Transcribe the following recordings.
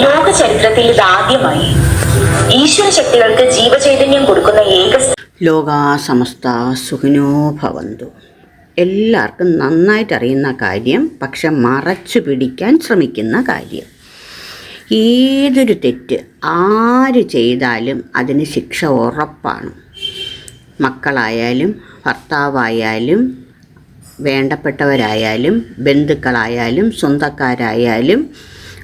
ലോക ചരിത്രത്തിൽ ഇതാദ്യമായി ഈശ്വര ശക്തികൾക്ക് ജീവചൈതന്യം കൊടുക്കുന്ന ഏക ലോകാ സമസ്ത സുഖിനോ ഭവന്തു. എല്ലാവർക്കും നന്നായിട്ട് അറിയുന്ന കാര്യം പക്ഷെ മറച്ചു പിടിക്കാൻ ശ്രമിക്കുന്ന കാര്യം. ഏതൊരു തെറ്റ് ആര് ചെയ്താലും അതിന് ശിക്ഷ ഉറപ്പാണ്. മക്കളായാലും ഭർത്താവായാലും വേണ്ടപ്പെട്ടവരായാലും ബന്ധുക്കളായാലും സ്വന്തക്കാരായാലും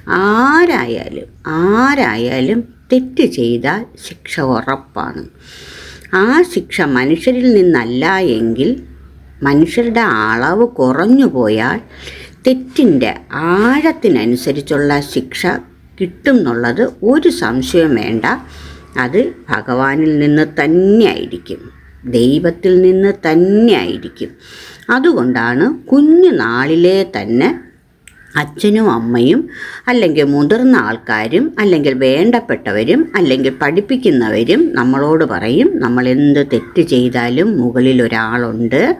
ആരായാലും ആരായാലും തെറ്റ് ചെയ്താൽ ശിക്ഷ ഉറപ്പാണ്. ആ ശിക്ഷ മനുഷ്യരിൽ നിന്നല്ല എങ്കിൽ മനുഷ്യരുടെ അളവ് കുറഞ്ഞു പോയാൽ തെറ്റിന്റെ ആഴത്തിനനുസരിച്ചുള്ള ശിക്ഷ കിട്ടും എന്നുള്ളത് ഒരു സംശയം വേണ്ട. അത് ഭഗവാനിൽ നിന്ന് തന്നെയായിരിക്കും ദൈവത്തിൽ നിന്ന് തന്നെയായിരിക്കും. അതുകൊണ്ടാണ് കുഞ്ഞു നാളിലെ തന്നെ അച്ഛനും അമ്മയും അല്ലെങ്കിൽ മുതിർന്ന ആൾക്കാരും അല്ലെങ്കിൽ വേണ്ടപ്പെട്ടവരും അല്ലെങ്കിൽ പഠിപ്പിക്കുന്നവരും നമ്മളോട് പറയും നമ്മൾ എന്ത് തെറ്റ് ചെയ്താലും മുകളിൽ ഒരാളുണ്ട്.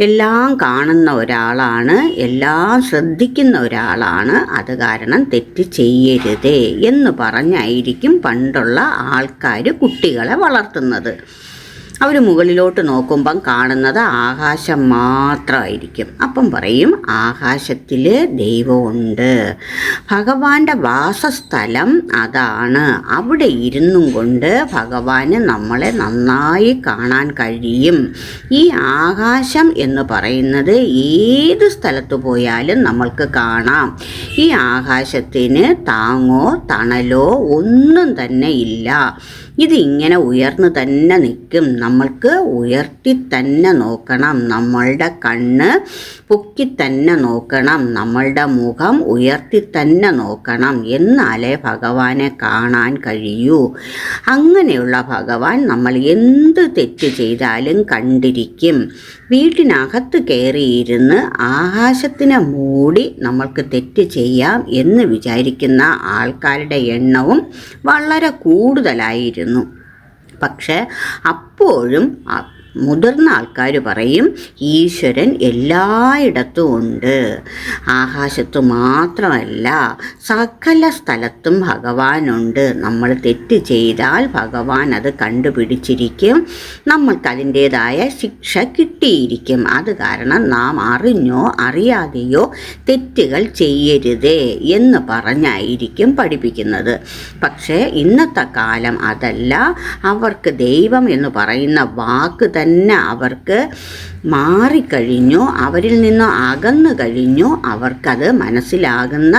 എല്ലാം കാണുന്ന ഒരാളാണ് എല്ലാം ശ്രദ്ധിക്കുന്ന ഒരാളാണ്. അത് കാരണം തെറ്റ് ചെയ്യരുതേ എന്ന് പറഞ്ഞായിരിക്കും പണ്ടുള്ള ആൾക്കാർ കുട്ടികളെ വളർത്തുന്നത്. അവർ മുകളിലോട്ട് നോക്കുമ്പം കാണുന്നത് ആകാശം മാത്രമായിരിക്കും അപ്പം പറയും ആകാശത്തിൽ ദൈവമുണ്ട്. ഭഗവാന്റെ വാസസ്ഥലം അതാണ്. അവിടെ ഇരുന്നും കൊണ്ട് ഭഗവാന് നമ്മളെ നന്നായി കാണാൻ കഴിയും. ഈ ആകാശം എന്ന് പറയുന്നത് ഏത് സ്ഥലത്ത് പോയാലും നമ്മൾക്ക് കാണാം. ഈ ആകാശത്തിന് താങ്ങോ തണലോ ഒന്നും തന്നെ ഇല്ല. ഇതിങ്ങനെ ഉയർന്നു തന്നെ നിൽക്കും. നമ്മൾക്ക് ഉയർത്തി തന്നെ നോക്കണം. നമ്മളുടെ കണ്ണ് പൊക്കി തന്നെ നോക്കണം. നമ്മളുടെ മുഖം ഉയർത്തി തന്നെ നോക്കണം. എന്നാലേ ഭഗവാനെ കാണാൻ കഴിയൂ. അങ്ങനെയുള്ള ഭഗവാൻ നമ്മൾ എന്ത് തെറ്റ് ചെയ്താലും കണ്ടിരിക്കും. വീട്ടിനകത്ത് കയറിയിരുന്ന് ആകാശത്തിനെ മൂടി നമ്മൾക്ക് തെറ്റ് ചെയ്യാം എന്ന് വിചാരിക്കുന്ന ആൾക്കാരുടെ എണ്ണവും വളരെ കൂടുതലായിരുന്നു. പക്ഷേ അപ്പോഴും മുതിർന്ന ആൾക്കാർ പറയും ഈശ്വരൻ എല്ലായിടത്തും ഉണ്ട്. ആകാശത്ത് മാത്രമല്ല സകല സ്ഥലത്തും ഭഗവാനുണ്ട് നമ്മൾ തെറ്റ് ചെയ്താൽ ഭഗവാൻ അത് കണ്ടുപിടിച്ചിരിക്കും. നമ്മൾക്ക് അതിന്റേതായ ശിക്ഷ കിട്ടിയിരിക്കും. അത് കാരണം നാം അറിഞ്ഞോ അറിയാതെയോ തെറ്റുകൾ ചെയ്യരുതേ എന്ന് പറഞ്ഞായിരിക്കും പഠിപ്പിക്കുന്നത്. പക്ഷേ ഇന്നത്തെ കാലം അതല്ല. അവർക്ക് ദൈവം എന്ന് പറയുന്ന വാക്ക് തന്നെ അവർക്ക് മാറിക്കഴിഞ്ഞു അവരിൽ നിന്ന് അകന്നു കഴിഞ്ഞു അവർക്കത് മനസ്സിലാകുന്ന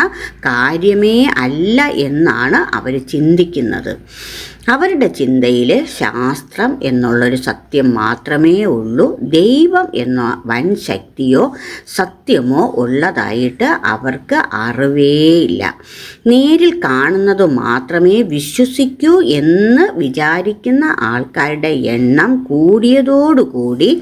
കാര്യമേ അല്ല എന്നാണ് അവർ ചിന്തിക്കുന്നത്. അവരുടെ ചിന്തയിൽ ശാസ്ത്രം എന്നുള്ളൊരു സത്യം മാത്രമേ ഉള്ളൂ. ദൈവം എന്ന വൻ ശക്തിയോ സത്യമോ ഉള്ളതായിട്ട് അവർക്ക് അറിവേയില്ല. നേരിൽ കാണുന്നത് മാത്രമേ വിശ്വസിക്കൂ എന്ന് വിചാരിക്കുന്ന ആൾക്കാരുടെ എണ്ണം കൂടിയതോടുകൂടി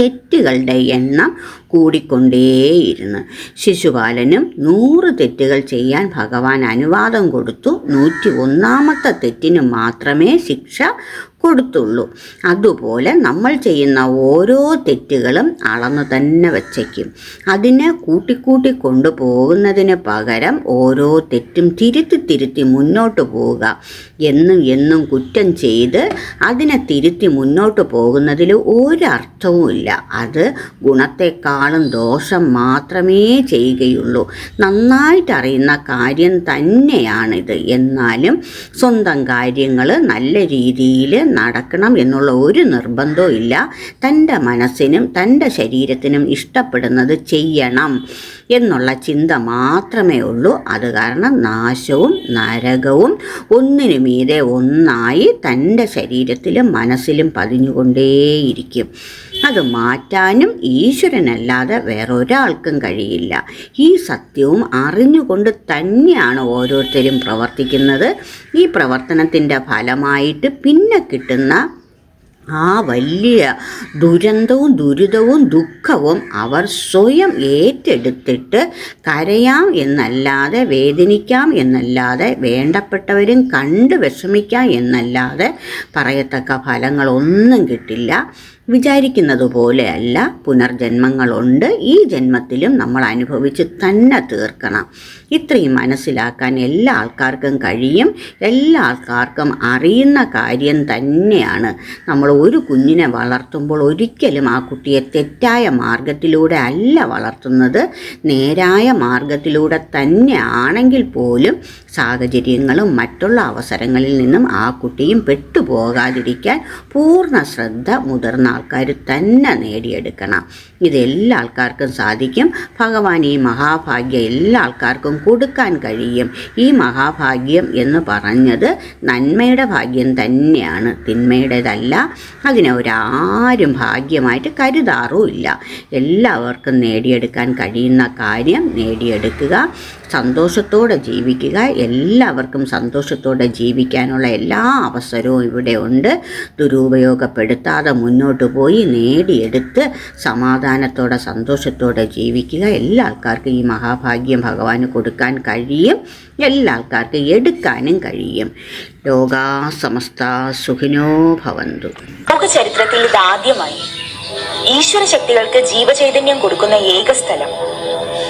തെറ്റുകളുടെ എണ്ണം കൂടിക്കൊണ്ടേയിരുന്നു. ശിശുപാലനും നൂറ് തെറ്റുകൾ ചെയ്യാൻ ഭഗവാൻ അനുവാദം കൊടുത്തു. നൂറ്റി ഒന്നാമത്തെ തെറ്റിന് മാത്രമേ ശിക്ഷ കൊടുത്തുള്ളൂ. അതുപോലെ നമ്മൾ ചെയ്യുന്ന ഓരോ തെറ്റുകളും അളന്നു തന്നെ വച്ചേക്കും. അതിനെ കൂട്ടിക്കൂട്ടി കൊണ്ടുപോകുന്നതിന് പകരം ഓരോ തെറ്റും തിരുത്തി തിരുത്തി മുന്നോട്ട് പോവുക. എന്നും എന്നും കുറ്റം ചെയ്ത് അതിനെ തിരുത്തി മുന്നോട്ട് പോകുന്നതിൽ ഒരർത്ഥവുമില്ല അത് ഗുണത്തെക്കാളും ദോഷം മാത്രമേ ചെയ്യുകയുള്ളൂ. നന്നായിട്ട് അറിയുന്ന കാര്യം തന്നെയാണിത്. എന്നാലും സ്വന്തം കാര്യങ്ങൾ നല്ല രീതിയിൽ നടക്കണം എന്നുള്ള ഒരു നിർബന്ധവും ഇല്ല. തന്റെ മനസ്സിനും തന്റെ ശരീരത്തിനും ഇഷ്ടപ്പെടുന്നത് ചെയ്യണം എന്നുള്ള ചിന്ത മാത്രമേ ഉള്ളൂ. അത് കാരണം നാശവും നരകവും ഒന്നിനു മീതെ ഒന്നായി തന്റെ ശരീരത്തിലും മനസ്സിലും പതിഞ്ഞുകൊണ്ടേയിരിക്കും. അത് മാറ്റാനും ഈശ്വരനല്ലാതെ വേറൊരാൾക്കും കഴിയില്ല. ഈ സത്യവും അറിഞ്ഞുകൊണ്ട് തന്നെയാണ് ഓരോരുത്തരും പ്രവർത്തിക്കുന്നത്. ഈ പ്രവർത്തനത്തിന്റെ ഫലമായിട്ട് പിന്നെ കിട്ടുന്ന ആ വലിയ ദുരന്തവും ദുരിതവും ദുഃഖവും അവർ സ്വയം ഏറ്റെടുത്തിട്ട് കരയാം എന്നല്ലാതെ വേദനിക്കാം എന്നല്ലാതെ വേണ്ടപ്പെട്ടവരും കണ്ട് വിഷമിക്കാം എന്നല്ലാതെ പറയത്തക്ക ഫലങ്ങളൊന്നും കിട്ടില്ല. വിചാരിക്കുന്നത് പോലെയല്ല പുനർജന്മങ്ങളുണ്ട്. ഈ ജന്മത്തിലും നമ്മൾ അനുഭവിച്ച് തന്നെ തീർക്കണം. ഇത്രയും മനസ്സിലാക്കാൻ എല്ലാ ആൾക്കാർക്കും കഴിയും. എല്ലാ ആൾക്കാർക്കും അറിയുന്ന കാര്യം തന്നെയാണ്. നമ്മൾ ഒരു കുഞ്ഞിനെ വളർത്തുമ്പോൾ ഒരിക്കലും ആ കുട്ടിയെ തെറ്റായ മാർഗത്തിലൂടെ അല്ല വളർത്തുന്നത്. നേരായ മാർഗത്തിലൂടെ തന്നെ ആണെങ്കിൽ പോലും സാഹചര്യങ്ങളും മറ്റുള്ള അവസരങ്ങളിൽ നിന്നും ആ കുട്ടിയും പെട്ടുപോകാതിരിക്കാൻ പൂർണ ശ്രദ്ധ മുതിർന്ന ആൾക്കാർ തന്നെ നേടിയെടുക്കണം. ഇത് എല്ലാ ആൾക്കാർക്കും സാധിക്കും. ഭഗവാൻ ഈ മഹാഭാഗ്യം എല്ലാ ആൾക്കാർക്കും കൊടുക്കാൻ കഴിയും. ഈ മഹാഭാഗ്യം എന്ന് പറഞ്ഞത് നന്മയുടെ ഭാഗ്യം തന്നെയാണ്. തിന്മയുടേതല്ല. അതിനെ ഒരാരും ഭാഗ്യമായിട്ട് കരുതാറുമില്ല. എല്ലാവർക്കും നേടിയെടുക്കാൻ കഴിയുന്ന കാര്യം നേടിയെടുക്കുക. സന്തോഷത്തോടെ ജീവിക്കുക. എല്ലാവർക്കും സന്തോഷത്തോടെ ജീവിക്കാനുള്ള എല്ലാ അവസരവും ഇവിടെ ഉണ്ട്. ദുരുപയോഗപ്പെടുത്താതെ മുന്നോട്ട് പോയി നേടിയെടുത്ത് സമാധാനത്തോടെ സന്തോഷത്തോടെ ജീവിക്കുക. എല്ലാ ആൾക്കാർക്കും ഈ മഹാഭാഗ്യം ഭഗവാന് കൊടുക്കാൻ കഴിയും. എല്ലാ ആൾക്കാർക്കും എടുക്കാനും കഴിയും. ലോകാ സമസ്ത സുഖിനോ ഭവന്തു. ചരിത്രത്തിൽ ഇത് ആദ്യമായി ഈശ്വര ശക്തികൾക്ക് ജീവചൈതന്യം കൊടുക്കുന്ന ഏക സ്ഥലം